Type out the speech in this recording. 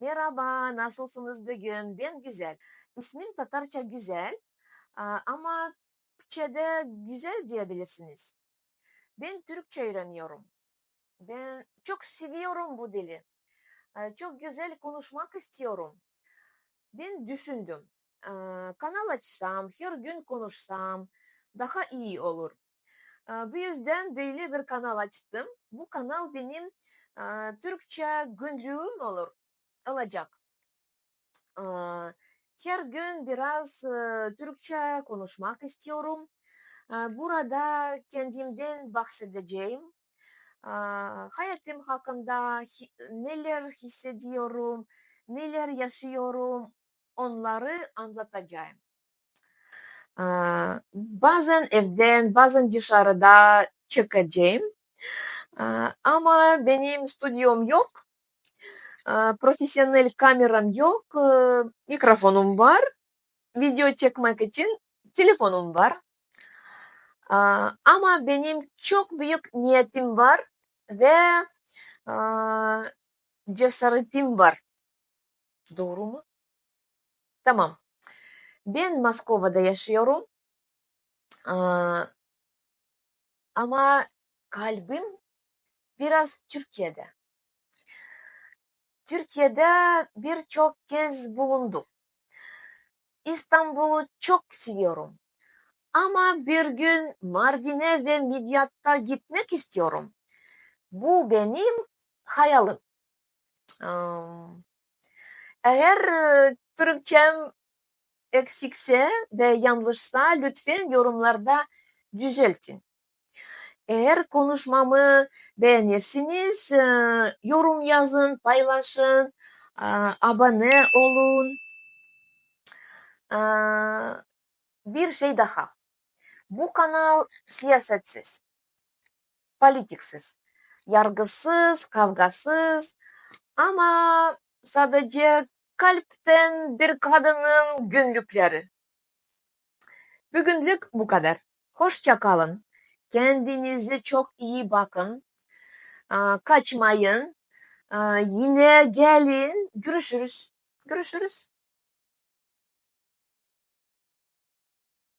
Merhaba, nasılsınız bugün? Ben güzel. İsmim Tatarca güzel ama Türkçe'de güzel diyebilirsiniz. Ben Türkçe öğreniyorum. Ben çok seviyorum bu dili. Ee, Çok güzel konuşmak istiyorum. Ben düşündüm. Ee, Kanal açsam, her gün konuşsam daha iyi olur. Ee, Bu yüzden böyle bir kanal açtım. Bu kanal benim Türkçe günlüğüm olur, olacak. Aa, Her gün biraz Türkçe konuşmak istiyorum. Burada kendimden bahsedeceğim. Hayatım hakkında neler hissediyorum, neler yaşıyorum, onları anlatacağım. Bazen evden, bazen dışarıda. Aa, Ama benim stüdyom yok. Profesyonel kameram yok. Mikrofonum var. Video çekmek için telefonum var. Ama benim çok büyük niyetim var ve cesaretim var. Doğru mu? Tamam. Ben Moskova'da yaşıyorum. Ama kalbim biraz Türkiye'de. Türkiye'de birçok kez bulundum. İstanbul'u çok seviyorum. Ama bir gün Mardin'e ve Midyat'a gitmek istiyorum. Bu benim hayalim. Eğer e, Türkçem eksikse ve yanlışsa lütfen yorumlarda düzeltin. Eğer konuşmamı beğenirsiniz, e, yorum yazın, paylaşın, abone olun. Bir şey daha. Bu kanal siyasetsiz, politiksiz, yargısız, kavgasız ama sadece kalpten bir kadının günlükleri. Bugünlük bu kadar. Hoşça kalın. Kendinize çok iyi bakın. Kaçmayın. Yine gelin. Görüşürüz. Görüşürüz.